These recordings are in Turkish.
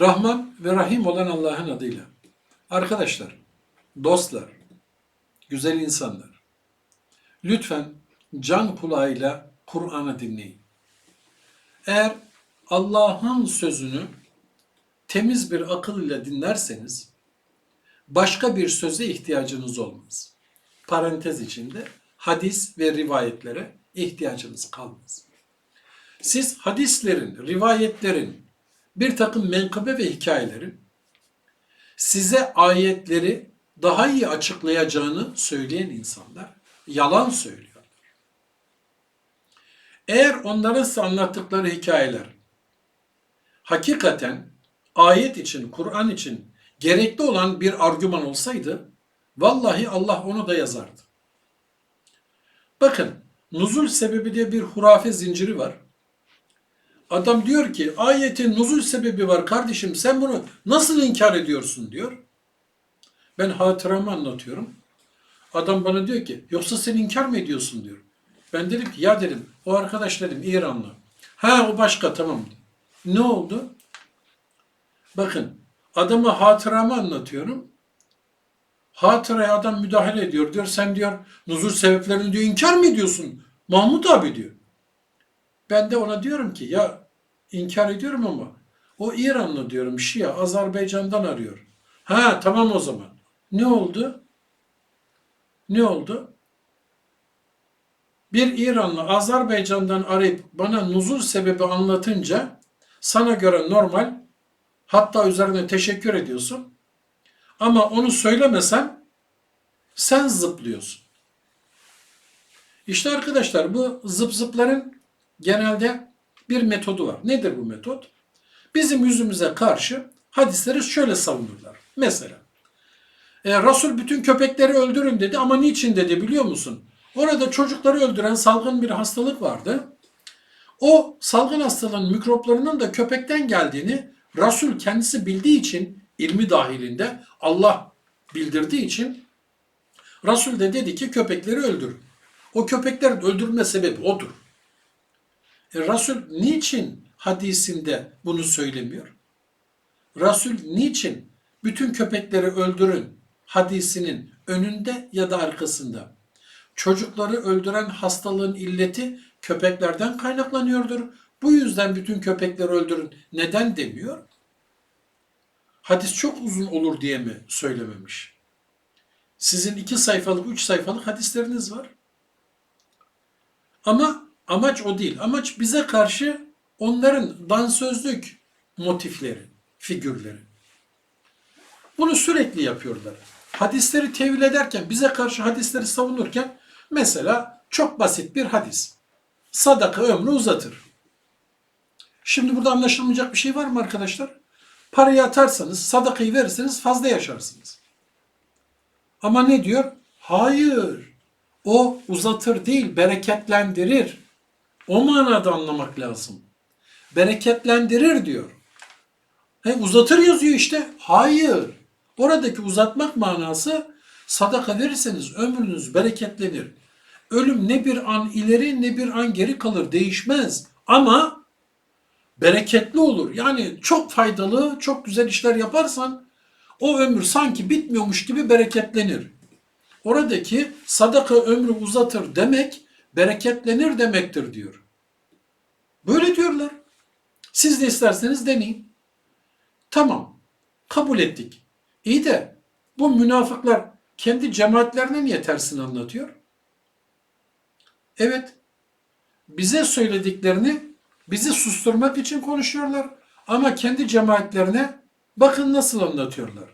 Rahman ve Rahim olan Allah'ın adıyla. Arkadaşlar, dostlar, güzel insanlar. Lütfen can kulağıyla Kur'an'ı dinleyin. Eğer Allah'ın sözünü temiz bir akıl ile dinlerseniz başka bir söze ihtiyacınız olmaz. Parantez içinde hadis ve rivayetlere ihtiyacınız kalmaz. Siz hadislerin, rivayetlerin, bir takım menkıbe ve hikayelerin size ayetleri daha iyi açıklayacağını söyleyen insanlar yalan söylüyorlar. Eğer onların size anlattıkları hikayeler hakikaten ayet için, Kur'an için gerekli olan bir argüman olsaydı vallahi Allah onu da yazardı. Bakın nuzul sebebi diye bir hurafe zinciri var. Adam diyor ki ayetin nuzul sebebi var kardeşim sen bunu nasıl inkar ediyorsun diyor. Ben hatıramı anlatıyorum. Adam bana diyor ki yoksa sen inkar mı ediyorsun diyor. Ben dedim ki ya dedim o arkadaş dedim İranlı. Ha o başka tamam. Ne oldu? Bakın adama hatıramı anlatıyorum. Hatıraya adam müdahale ediyor. Diyor sen diyor nuzul sebeplerini diyor inkar mı ediyorsun? Mahmut abi diyor. Ben de ona diyorum ki ya inkar ediyorum ama o İranlı diyorum Şia Azerbaycan'dan arıyor. Ha tamam o zaman. Ne oldu? Ne oldu? Bir İranlı Azerbaycan'dan arayıp bana nuzul sebebi anlatınca sana göre normal hatta üzerine teşekkür ediyorsun. Ama onu söylemesen sen zıplıyorsun. İşte arkadaşlar bu zıp zıpların genelde bir metodu var. Nedir bu metot? Bizim yüzümüze karşı hadisleri şöyle savunurlar. Mesela e, Resul bütün köpekleri öldürün dedi ama niçin dedi biliyor musun? Orada çocukları öldüren salgın bir hastalık vardı. O salgın hastalığın mikroplarının da köpekten geldiğini Resul kendisi bildiği için ilmi dahilinde Allah bildirdiği için Resul de dedi ki köpekleri öldür. O köpeklerin öldürme sebebi odur. E, Resul niçin hadisinde bunu söylemiyor? Resul niçin bütün köpekleri öldürün hadisinin önünde ya da arkasında? Çocukları öldüren hastalığın illeti köpeklerden kaynaklanıyordur. Bu yüzden bütün köpekleri öldürün. Neden demiyor? Hadis çok uzun olur diye mi söylememiş? Sizin iki sayfalık, üç sayfalık hadisleriniz var. Ama amaç o değil. Amaç bize karşı onların dansözlük motifleri, figürleri. Bunu sürekli yapıyorlar. Hadisleri tevil ederken, bize karşı hadisleri savunurken mesela çok basit bir hadis. Sadaka ömrü uzatır. Şimdi burada anlaşılmayacak bir şey var mı arkadaşlar? Parayı atarsanız, sadakayı verirseniz fazla yaşarsınız. Ama ne diyor? Hayır. O uzatır değil, bereketlendirir. O manada anlamak lazım. Bereketlendirir diyor. He, uzatır yazıyor işte. Hayır. Oradaki uzatmak manası sadaka verirseniz ömrünüz bereketlenir. Ölüm ne bir an ileri ne bir an geri kalır değişmez. Ama bereketli olur. Yani çok faydalı, çok güzel işler yaparsan o ömür sanki bitmiyormuş gibi bereketlenir. Oradaki sadaka ömrü uzatır demek bereketlenir demektir diyor. Böyle diyorlar. Siz de isterseniz deneyin. Tamam. Kabul ettik. İyi de bu münafıklar kendi cemaatlerine niye tersini anlatıyor? Evet. Bize söylediklerini bizi susturmak için konuşuyorlar ama kendi cemaatlerine bakın nasıl anlatıyorlar.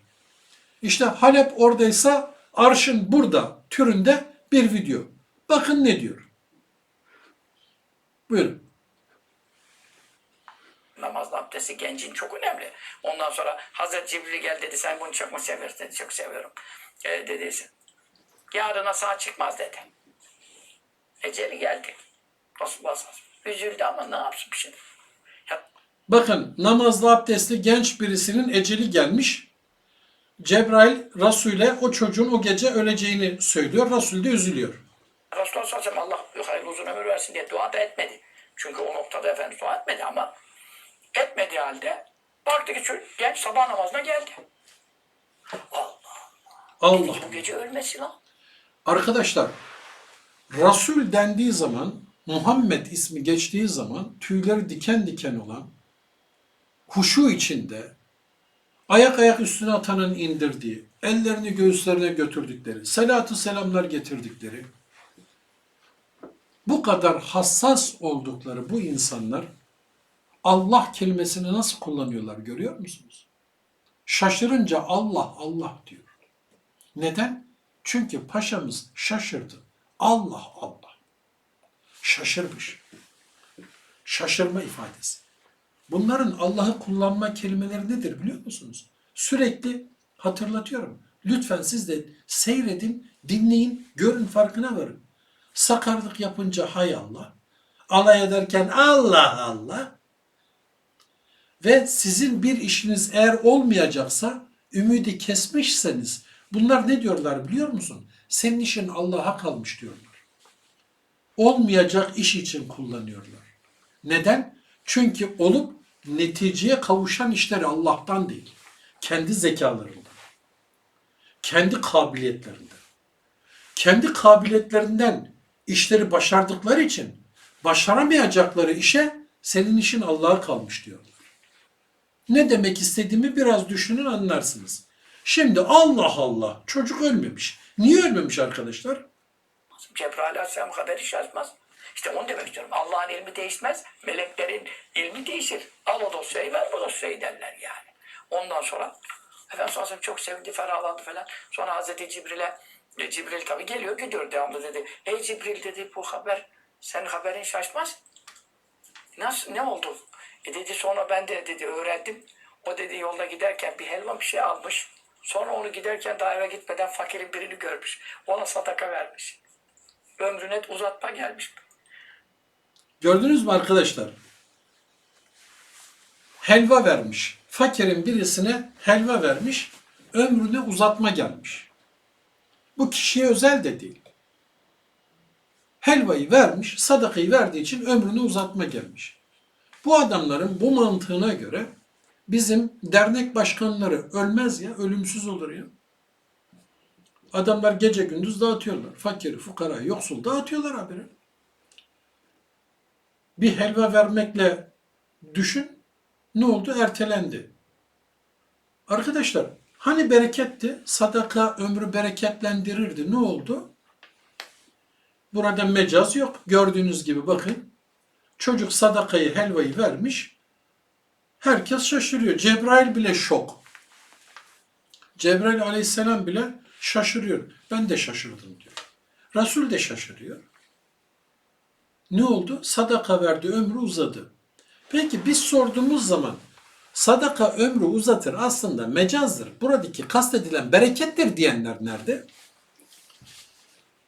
İşte Halep oradaysa arşın burada türünde bir video. Bakın ne diyor. Buyurun. namazda abdesti gencin çok önemli. Ondan sonra Hazreti Cibril gel dedi sen bunu çok mu seversin dedi çok seviyorum. E, dedi yarına sağ çıkmaz dedi. Eceli geldi. Resulullah Üzüldü ama ne yapsın bir şey. Ya, Bakın namazlı abdestli genç birisinin eceli gelmiş. Cebrail Resul'e o çocuğun o gece öleceğini söylüyor. Resul de üzülüyor. Resulullah sallallahu aleyhi ve sellem Allah uzun ömür versin diye dua da etmedi. Çünkü o noktada Efendimiz dua etmedi ama etmediği halde Baktı ki çocuk, genç sabah namazına geldi. Allah. Dedi ki bu gece ölmesi lan. Arkadaşlar Resul dendiği zaman Muhammed ismi geçtiği zaman tüyleri diken diken olan huşu içinde ayak ayak üstüne atanın indirdiği, ellerini göğüslerine götürdükleri, selatü selamlar getirdikleri bu kadar hassas oldukları bu insanlar Allah kelimesini nasıl kullanıyorlar görüyor musunuz? Şaşırınca Allah Allah diyor. Neden? Çünkü paşamız şaşırdı. Allah Allah. Şaşırmış. Şaşırma ifadesi. Bunların Allah'ı kullanma kelimeleri nedir biliyor musunuz? Sürekli hatırlatıyorum. Lütfen siz de seyredin, dinleyin, görün farkına varın. Sakarlık yapınca hay Allah. Alay ederken Allah Allah. Ve sizin bir işiniz eğer olmayacaksa, ümidi kesmişseniz, bunlar ne diyorlar biliyor musun? Senin işin Allah'a kalmış diyorlar. Olmayacak iş için kullanıyorlar. Neden? Çünkü olup neticeye kavuşan işleri Allah'tan değil. Kendi zekalarından. Kendi kabiliyetlerinden. Kendi kabiliyetlerinden işleri başardıkları için başaramayacakları işe senin işin Allah'a kalmış diyorlar. Ne demek istediğimi biraz düşünün anlarsınız. Şimdi Allah Allah çocuk ölmemiş. Niye ölmemiş arkadaşlar? Cebrail Aleyhisselam haberi şaşmaz. İşte onu demek istiyorum. Allah'ın ilmi değişmez. Meleklerin ilmi değişir. Al o dosyayı ver bu dosyayı derler yani. Ondan sonra Efendimiz çok sevindi, ferahlandı falan. Sonra Hazreti Cibril'e e, Cibril tabii geliyor gidiyor devamlı dedi. Ey Cibril dedi bu haber senin haberin şaşmaz. Nasıl ne oldu? E dedi sonra ben de dedi öğrendim. O dedi yolda giderken bir helva bir şey almış. Sonra onu giderken daha gitmeden fakirin birini görmüş. Ona sadaka vermiş. Ömrüne uzatma gelmiş. Gördünüz mü arkadaşlar? Helva vermiş. Fakirin birisine helva vermiş. Ömrüne uzatma gelmiş. Bu kişiye özel de değil. Helvayı vermiş, sadakayı verdiği için ömrünü uzatma gelmiş. Bu adamların bu mantığına göre bizim dernek başkanları ölmez ya, ölümsüz olur ya. Adamlar gece gündüz dağıtıyorlar. Fakiri, fukara, yoksul dağıtıyorlar haberi. Bir helva vermekle düşün ne oldu? Ertelendi. Arkadaşlar hani bereketti? Sadaka ömrü bereketlendirirdi. Ne oldu? Burada mecaz yok. Gördüğünüz gibi bakın. Çocuk sadakayı, helvayı vermiş. Herkes şaşırıyor. Cebrail bile şok. Cebrail aleyhisselam bile şaşırıyor. Ben de şaşırdım diyor. Resul de şaşırıyor. Ne oldu? Sadaka verdi, ömrü uzadı. Peki biz sorduğumuz zaman sadaka ömrü uzatır aslında mecazdır. Buradaki kastedilen berekettir diyenler nerede?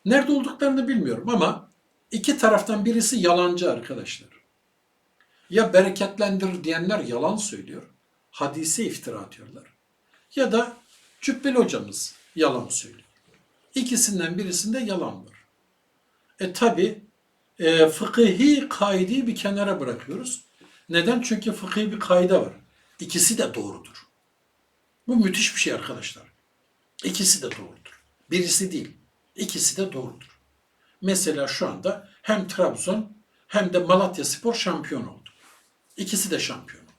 Nerede olduklarını bilmiyorum ama iki taraftan birisi yalancı arkadaşlar. Ya bereketlendirir diyenler yalan söylüyor. Hadise iftira atıyorlar. Ya da Cübbeli hocamız yalan söylüyor. İkisinden birisinde yalan var. E tabi e, fıkıhi kaideyi bir kenara bırakıyoruz. Neden? Çünkü fıkhi bir kaide var. İkisi de doğrudur. Bu müthiş bir şey arkadaşlar. İkisi de doğrudur. Birisi değil. İkisi de doğrudur. Mesela şu anda hem Trabzon hem de Malatya Spor şampiyon oldu. İkisi de şampiyon oldu.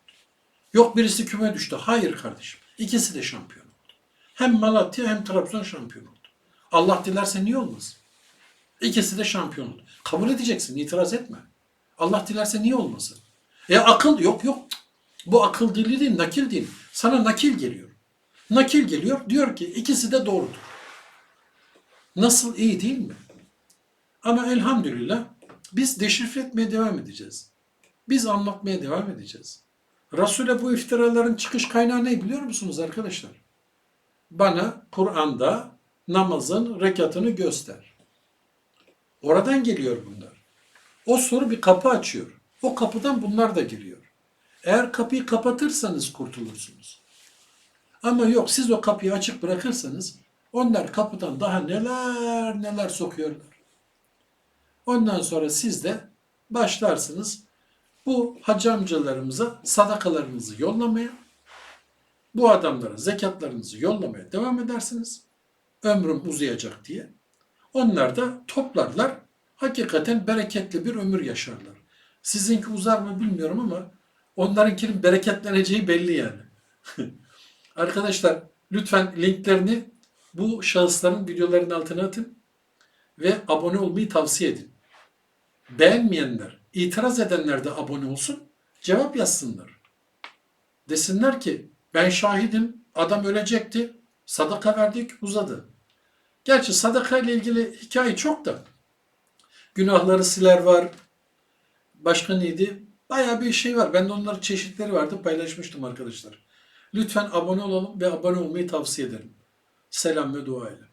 Yok birisi küme düştü. Hayır kardeşim. İkisi de şampiyon oldu. Hem Malatya hem Trabzon şampiyon oldu. Allah dilerse niye olmaz? İkisi de şampiyon oldu. Kabul edeceksin, itiraz etme. Allah dilerse niye olmasın? E akıl yok yok. Bu akıl dili değil, nakil değil. Sana nakil geliyor. Nakil geliyor, diyor ki ikisi de doğrudur. Nasıl iyi değil mi? Ama elhamdülillah biz deşifre etmeye devam edeceğiz. Biz anlatmaya devam edeceğiz. Resul'e bu iftiraların çıkış kaynağı ne biliyor musunuz arkadaşlar? Bana Kur'an'da namazın rekatını göster. Oradan geliyor bunlar. O soru bir kapı açıyor. O kapıdan bunlar da giriyor. Eğer kapıyı kapatırsanız kurtulursunuz. Ama yok siz o kapıyı açık bırakırsanız onlar kapıdan daha neler neler sokuyorlar. Ondan sonra siz de başlarsınız bu hacı amcalarımıza sadakalarınızı yollamaya, Bu adamlara zekatlarınızı yollamaya devam edersiniz. Ömrüm uzayacak diye. Onlar da toplarlar. Hakikaten bereketli bir ömür yaşarlar. Sizinki uzar mı bilmiyorum ama onlarınkinin bereketleneceği belli yani. Arkadaşlar lütfen linklerini bu şahısların videolarının altına atın ve abone olmayı tavsiye edin. Beğenmeyenler, itiraz edenler de abone olsun, cevap yazsınlar. Desinler ki ben şahidim, adam ölecekti, sadaka verdik, uzadı. Gerçi sadaka ile ilgili hikaye çok da. Günahları siler var. Başka neydi? Bayağı bir şey var. Ben de onların çeşitleri vardı paylaşmıştım arkadaşlar. Lütfen abone olalım ve abone olmayı tavsiye ederim. Selam ve dua ile.